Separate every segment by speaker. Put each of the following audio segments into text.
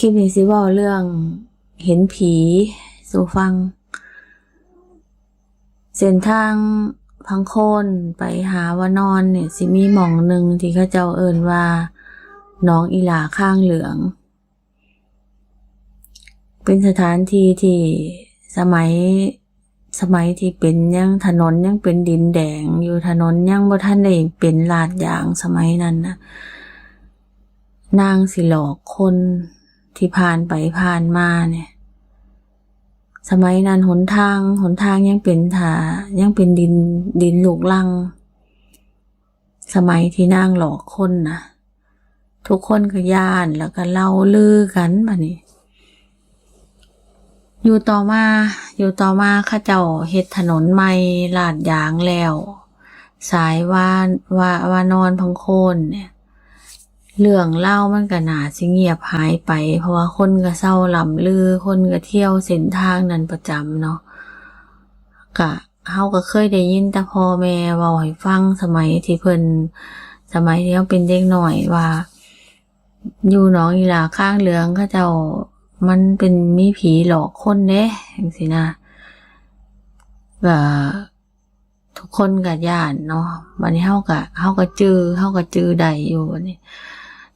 Speaker 1: คลิปนี้สิว่าเรื่องเห็นผีสู่ฟัง เส้นทางพังโคนไปหาว่านอนเนี่ยสิมีหม่องหนึ่งที่เขาเจ้าเอิ้นว่าน้องอีหลาข้างเหลือง เป็นสถานที่ที่สมัยสมัยที่เป็นยังถนนยังเป็นดินแดง อยู่ถนนยังบ่ทันได้เป็นลาดยางสมัยนั้นนะนางสิหลอกคน ที่ผ่านไปผ่านมาเนี่ย สมัยนั้นหนทางหนทางยังเป็นถายังเป็นดินดินลูกลัง สมัยที่นางหลอกคนนะทุกคนก็ย่านแล้วก็เล่าลือกันบัดนี้ อยู่ต่อมา อยู่ต่อมาข้าเจ้าเฮ็ดถนนใหม่ลาดยางแล้ว สายว่าว่าว่านอนพังโคนเนี่ย เรื่องเล่ามันก็น่าสิเงียบหายไป เพราะว่าคนก็เศร้าลำลือ คนก็เที่ยวเส้นทางนั้นประจำเนาะก็เฮาก็เคยได้ยินแต่พ่อแม่เว้าให้ฟังสมัยที่เพิ่นสมัยที่เขาเป็นเด็กหน่อยว่า อยู่หนองอีหลาข้างเหลืองเขาเจ้ามันเป็นมีผีหลอกคนเด้จังซี่นะก็ทุกคนก็ย่านเนาะบัดนี้เฮาก็เฮาก็จื้อเฮาก็จื้อได้อยู่บัดนี้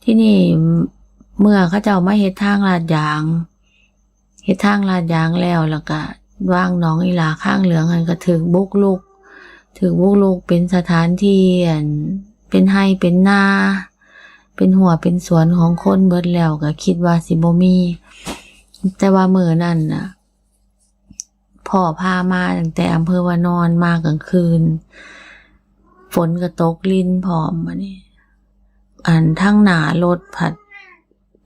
Speaker 1: ที่นี่เมื่อเขาเจ้ามาเฮ็ดทางลาดยางเฮ็ดทางลาดยางแล้วแล้วก็วางหนองอีลาข้างเหลืองกันก็ถึงบุกลุกถึงบุกลุกเป็นสถานที่อันเป็นไห้เป็นหน้า เป็นหัวเป็นสวนของคนเบิดแล้วก็คิดว่าสิบ่มี แต่ว่ามือนั้นน่ะพ่อพามาตั้งแต่อำเภอวานอนมากลางคืน ฝนก็ตกลิ้นพร้อมมานี่ อันทั้งหนารถผัด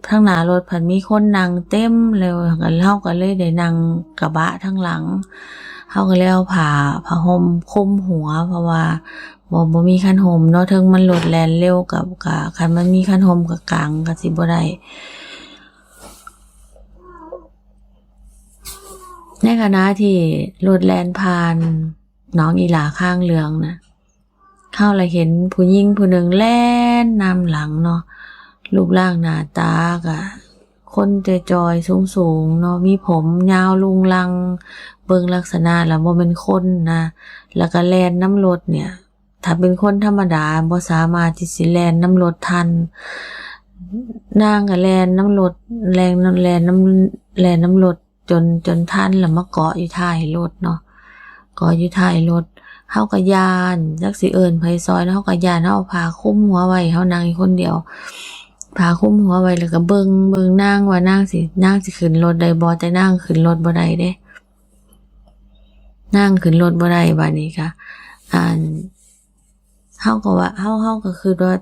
Speaker 1: ทั้งหนารถผัดมีคนนั่งเต็มเลยกันเฮาก็เลยได้นั่งกระบะทั้งหลังเฮาก็เลยเอาผ้าผ้าห่มคลุมหัว เพราะว่าบ่บ่มีคันห่มเนาะถึงมันรถแลนเร็วกับกะคันมันมีคันห่มกับกลางก็สิบ่ได้ในขณะที่รถแลนผ่านน้องอีหลาข้างเหลืองนะเข้าละเห็นผู้หญิงผู้หนึ่งแล่ นำหลังเนาะรูปร่างหน้าตากะคนเจจอยสูงสูงเนาะมีผมยาวลุงลัง เบิงลักษณะแล้วบ่เป็นคนนะแล้วก็แลนน้ำรถเนี่ย ถ้าเป็นคนธรรมดาบ่สามารถที่สิแลนน้ำรถทันนางก็แลนน้ำรถแรงน้ำแลนน้ำแลนน้ำรถจนจนทันล้วมาเกาะอยู่ท้ายรถเนาะเกาะอยู่ท้ายรถ เฮาก็ยานจักสิเอิ้นไผซอยแล้วเฮาก็ยานเฮาเอาผ้าคลุมหัวไว้เฮานั่งอยู่คนเดียวผ้าคลุมหัวไว้แล้วก็เบิงเบิงนางว่านางสินางสิขึ้นรถได้บ่แต่นางขึ้นรถบ่ได้เด้นางขึ้นรถบ่ได้บัดนี้ค่ะอ่านเฮาก็ว่าเฮาเฮาก็คือว่า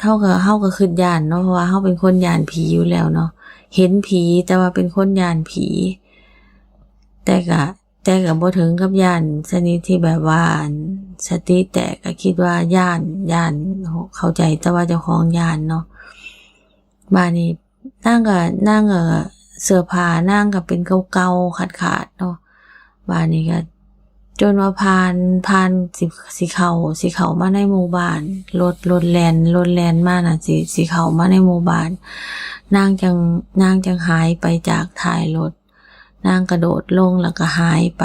Speaker 1: เท่ากับเฮาก็คือยานเนาะเพราะว่าเฮาเป็นคนยานผีอยู่แล้วเนาะเห็นผีแต่ว่าเป็นคนยานผี แต่ก็ แต่ก็บ่ถึงกับย่านชนิดที่แบบว่าสติแตกก็คิดว่าย่านย่านเข้าใจแต่ว่าเจ้าของย่านเนาะบ้านนี้นั่งก็นั่งก็เสื้อผ้านั่งก็เป็นเก่าๆขาดๆเนาะบ้านนี้ก็จนว่าผ่านผ่านสิสิเขาสิเขามาในหมู่บ้านรถรถแลนรถแลนมาน่ะสิสิเขามาในหมู่บ้านนางจังนางจังหายไปจากท้ายรถ นางกระโดดลงแล้วก็หายไป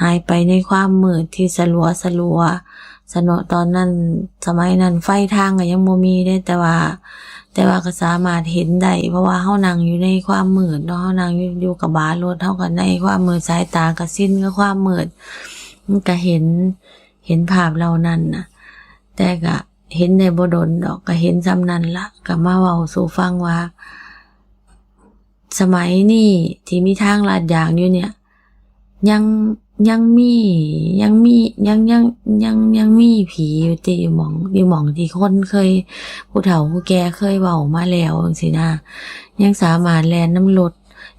Speaker 1: หายไปในความมืดที่สลัวสลัวสนอตอนนั้นสมัยนั้นไฟทางก็ยังบ่มีได้แต่ว่า แต่ว่าก็สามารถเห็นได้เพราะว่าเฮานั่งอยู่ในความมืดเนาะเฮานั่งอยู่อยู่กับบาร์รถเฮาก็ในความมืดสายตาก็สิ้นกับความมืดมันก็เห็นเห็นภาพเหล่านั้นนะแต่ก็เห็นในบดนดอกก็เห็นซ้ำนั้นละก็มาเว้าสู่ฟังว่า สมัยนี้ที่มีทางลาดยางอยู่เนี่ย ยังยังมียังมียังยังยังยังมีผีอยู่ที่อยู่หมองอยู่หมองที่คนเคย ผู้เฒ่าผู้แก่เคยเว้ามาแล้วจังซี่นะยังสามารถแลนน้ำรถ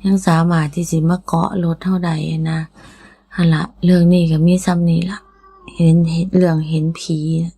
Speaker 1: ยังสามารถที่สิมาเกาะรถเท่าใดนะหั่นละเรื่องนี้ก็มีซ้ำนี้ละเห็นเห็นเรื่องเห็นผีนะ